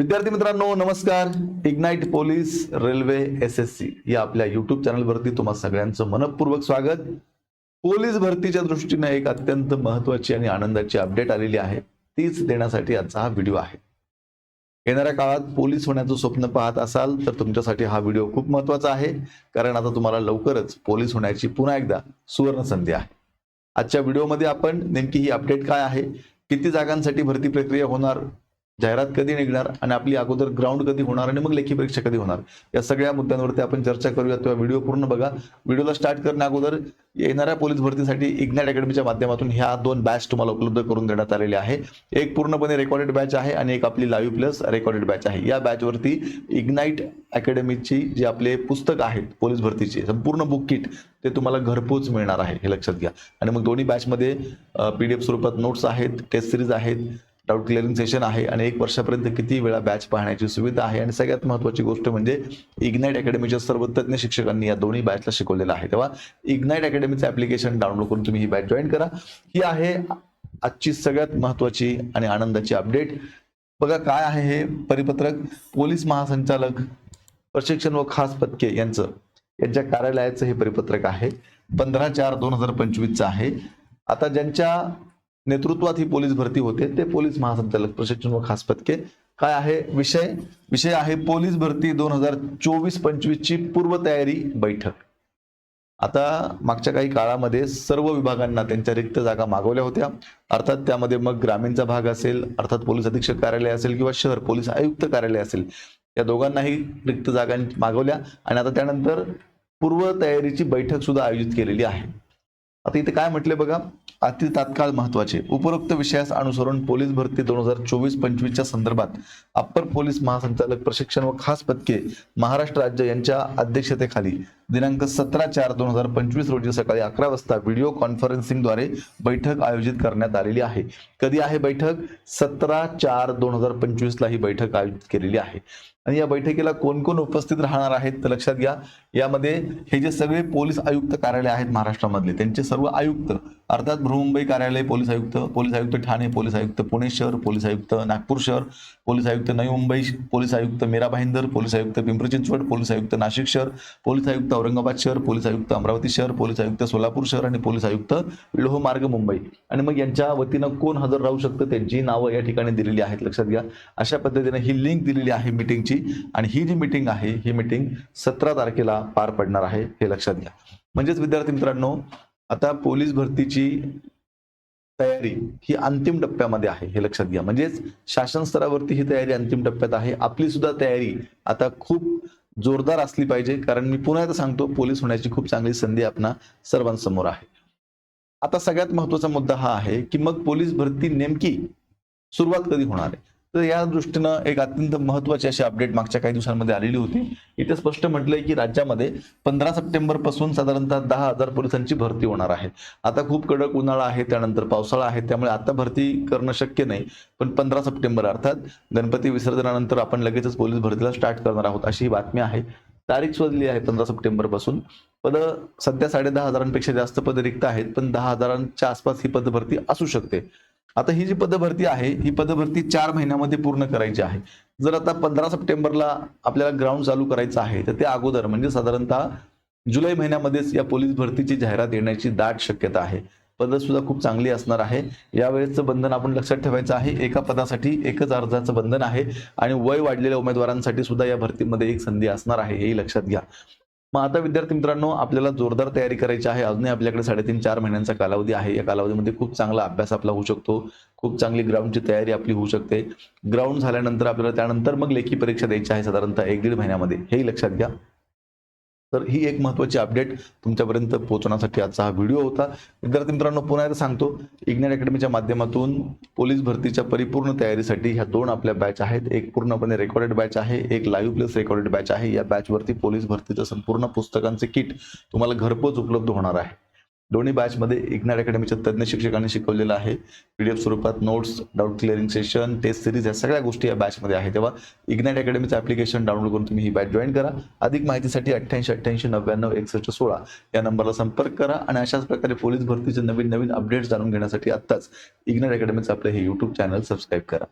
विद्यार्थी मित्रांनो नमस्कार. Ignite police railway S S C या आपल्या युट्यूब चॅनलवरती तुम्हा सगळ्यांचं मनपूर्वक स्वागत. पोलीस भरतीच्या दृष्टीने एक अत्यंत महत्वाची आणि आनंदाची अपडेट आलेली आहे. तीच देण्यासाठी आजचा हा व्हिडिओ आहे. येणाऱ्या काळात पोलीस होण्याचं स्वप्न पाहत असाल तर तुमच्यासाठी हा व्हिडिओ खूप महत्त्वाचा आहे. कारण आता तुम्हाला लवकरच पोलीस होण्याची पुन्हा एकदा सुवर्ण संधी आहे. आजच्या व्हिडिओमध्ये आपण नेमकी ही अपडेट काय आहे? किती जागांसाठी भरती प्रक्रिया होणार? जाहिरात कधी निघणार आणि आपली अगोदर ग्राउंड कधी होणार आणि मग लेखी परीक्षा कधी होणार? या सगळ्या मुद्द्यांवरती आपण चर्चा करूया तेव्हा व्हिडिओ पूर्ण बघा. व्हिडिओला स्टार्ट करण्या अगोदर येणाऱ्या पोलीस भरतीसाठी इग्नाइट अकॅडमीच्या माध्यमातून ह्या दोन बॅच तुम्हाला उपलब्ध करून देण्यात आलेले आहे. एक पूर्णपणे रेकॉर्डेड बॅच आहे आणि एक आपली लाईव्ह प्लस रेकॉर्डेड बॅच आहे. या बॅचवरती इग्नाईट अकॅडमीची जी आपले पुस्तक आहेत पोलीस भरतीचे संपूर्ण बुक किट ते तुम्हाला घरपोच मिळणार आहे हे लक्षात घ्या. आणि मग दोन्ही बॅचमध्ये पी डी एफ स्वरूपात नोट्स आहेत टेस्ट सिरीज आहेत डाऊट क्लिअरिंग सेशन आहे आणि एक वर्षापर्यंत किती वेळा बॅच पाहण्याची सुविधा आहे? आणि सगळ्यात महत्त्वाची गोष्ट म्हणजे इग्नाईट अकॅडमीच्या सर्व तज्ज्ञ शिक्षकांनी या दोन्ही बॅचला शिकवलेलं आहे. तेव्हा इग्नाईट अकॅडमीचं ऍप्लिकेशन डाउनलोड करून तुम्ही ही बॅच जॉईन करा. ही आहे आजची सगळ्यात महत्त्वाची आणि आनंदाची अपडेट बघा काय आहे हे परिपत्रक. पोलीस महासंचालक प्रशिक्षण व खास पदके यांचं यांच्या कार्यालयाचं हे परिपत्रक आहे. पंधरा चार दोन हजार पंचवीसचं आहे. आता ज्यांच्या नेतृत्वात ही पोलीस भरती होते. ते पोलीस महासंचालक प्रशिक्षण व खास पदके. काय आहे विषय? विषय आहे पोलीस भरती दोन हजार चोवीस पंचवीस ची पूर्वतयारी बैठक. आता मागच्या काही काळामध्ये सर्व विभागांना त्यांच्या रिक्त जागा मागवल्या होत्या. अर्थात त्यामध्ये मग ग्रामीणचा भाग असेल अर्थात पोलीस अधीक्षक कार्यालय असेल किंवा शहर पोलीस आयुक्त कार्यालय असेल या दोघांनाही रिक्त जागा मागवल्या आणि आता त्यानंतर पूर्वतयारीची बैठक सुद्धा आयोजित केलेली आहे. आता इथे काय म्हटले बघा? अति तात्काळ महत्त्वाचे. उपरोक्त विषयास अनुसरून पोलीस भरती दोन हजार चोवीस पंचवीसच्या संदर्भात अप्पर पोलीस महासंचालक प्रशिक्षण व खास पदके महाराष्ट्र राज्य यांच्या अध्यक्षतेखाली दिनांक सतरा चार दोन हजार पंचवीस रोजी सकाळी अकरा वाजता व्हिडिओ कॉन्फरन्सिंगद्वारे बैठक आयोजित करण्यात आलेली आहे. कधी आहे बैठक? सतरा चार दोन हजार पंचवीसला ही बैठक आयोजित केलेली आहे. आणि या बैठकीला कोण कोण उपस्थित राहणार आहेत तर लक्षात घ्या. यामध्ये हे जे सगळे पोलीस आयुक्त कार्यालय आहेत महाराष्ट्रामधले त्यांचे सर्व आयुक्त अर्थात बृहमुंबई कार्यालय पोलीस आयुक्त पोलीस आयुक्त ठाणे पोलीस आयुक्त पुणे शहर पोलीस आयुक्त नागपूर शहर पोलीस आयुक्त नवी मुंबई पोलीस आयुक्त मीरा भाईंदर पोलीस आयुक्त पिंपरी चिंचवड पोलीस आयुक्त नाशिक शहर पोलीस आयुक्त औरंगाबाद शहर पोलीस आयुक्त अमरावती शहर पोलीस आयुक्त सोलापूर शहर आणि पोलीस आयुक्त लोहमार्ग मुंबई आणि मग यांच्या वतीनं कोण हजर राहू शकतं त्यांची नावं या ठिकाणी दिलेली आहेत लक्षात घ्या अशा पद्धतीने ही लिंक दिलेली आहे मीटिंगची आणि ही जी मिटिंग आहे ही मिटिंग सतरा तारखेला पार पडणार आहे हे लक्षात घ्या म्हणजेच विद्यार्थी मित्रांनो आता पोलीस भरतीची तयारी ही अंतिम टप्प्यामध्ये आहे हे लक्षात घ्या. म्हणजेच शासन स्तरावरती ही तयारी अंतिम टप्प्यात आहे. आपली सुद्धा तयारी आता खूप जोरदार असली पाहिजे. कारण मी पुन्हा एकदा सांगतो पोलीस होण्याची खूप चांगली संधी आपणा सर्वांसमोर आहे. आता सगळ्यात महत्त्वाचा मुद्दा हा आहे की मग पोलीस भरती नेमकी सुरुवात कधी होणार आहे? तर या दृष्टीनं एक अत्यंत महत्वाची अशी अपडेट मागच्या काही दिवसांमध्ये आलेली होती. इथे स्पष्ट म्हटलंय की राज्यामध्ये पंधरा सप्टेंबरपासून साधारणतः दहा हजार पोलिसांची भरती होणार आहे. आता खूप कडक उन्हाळा आहे त्यानंतर पावसाळा आहे त्यामुळे आता भरती करणं शक्य नाही. पण पंधरा सप्टेंबर अर्थात गणपती विसर्जनानंतर आपण लगेचच पोलीस भरतीला स्टार्ट करणार आहोत अशी ही बातमी आहे. तारीख शोधली आहे पंधरा सप्टेंबरपासून पद सध्या साडे दहा हजारांपेक्षा जास्त पद रिक्त आहेत पण दहा हजारांच्या आसपास ही पदभरती असू शकते. आता ही जी पदभरती आहे ही पदभरती चार महिन्यामध्ये पूर्ण करायची आहे. जर आता पंधरा सप्टेंबरला आपल्याला ग्राउंड चालू करायचं आहे तर त्या अगोदर म्हणजे साधारणतः जुलै महिन्यामध्येच या पोलीस भरतीची जाहिरात येण्याची दाट शक्यता आहे. पद सुद्धा खूप चांगली असणार आहे. यावेळेसचं बंधन आपण लक्षात ठेवायचं आहे एका पदासाठी एकच अर्जाचं बंधन आहे आणि वय वाढलेल्या उमेदवारांसाठी सुद्धा या भरतीमध्ये एक संधी असणार आहे हेही लक्षात घ्या. मग आता विद्यार्थी मित्रांनो आपल्याला जोरदार तयारी करायची आहे. अजूनही आपल्याकडे साडेतीन चार महिन्यांचा कालावधी आहे. या कालावधीमध्ये खूप चांगला अभ्यास आपला होऊ शकतो. खूप चांगली ग्राउंडची तयारी आपली होऊ शकते. ग्राउंड झाल्यानंतर आपल्याला त्यानंतर मग लेखी परीक्षा द्यायची आहे साधारणतः एक दीड महिन्यामध्ये. हेही लक्षात घ्या. तर ही एक महत्वाची अपडेट तुमच्यापर्यंत पोहोचवण्यासाठी आजचा हा व्हिडिओ होता. विद्यार्थी मित्रांनो पुन्हा एकदा सांगतो इग्नॅट अकॅडमीच्या माध्यमातून पोलीस भरतीच्या परिपूर्ण तयारीसाठी ह्या दोन आपल्या बॅच आहेत. एक पूर्णपणे रेकॉर्डेड बॅच आहे एक लाईव्ह प्लस रेकॉर्डेड बॅच आहे. या बॅचवरती पोलीस भरतीचं संपूर्ण पुस्तकांचे किट तुम्हाला घरपोच उपलब्ध होणार आहे. दोन्ही बॅचमध्ये इग्नाट अकॅडमीच्या तज्ज्ञ शिक्षकांनी शिकवलेलं आहे. पीडीएफ स्वरूपात notes doubt clearing session test series या सगळ्या गोष्टी या बॅचमध्ये आहे तेव्हा इग्नाट अकॅडमीचं ऍप्लिकेशन डाउनलोड करून तुम्ही ही बॅच जॉईन करा. अधिक माहितीसाठी अठ्ठ्याऐंशी अठ्ठ्याऐंशी नव्याण्णव एकसष्ट सोळा या नंबरला संपर्क करा आणि अशाच प्रकारे पोलीस भरतीचे नवीन नवीन अपडेट्स जाणून घेण्यासाठी आत्ताच इग्नाट अकॅडमीचं आपलं हे यूट्यूब चॅनल सबस्क्राईब करा.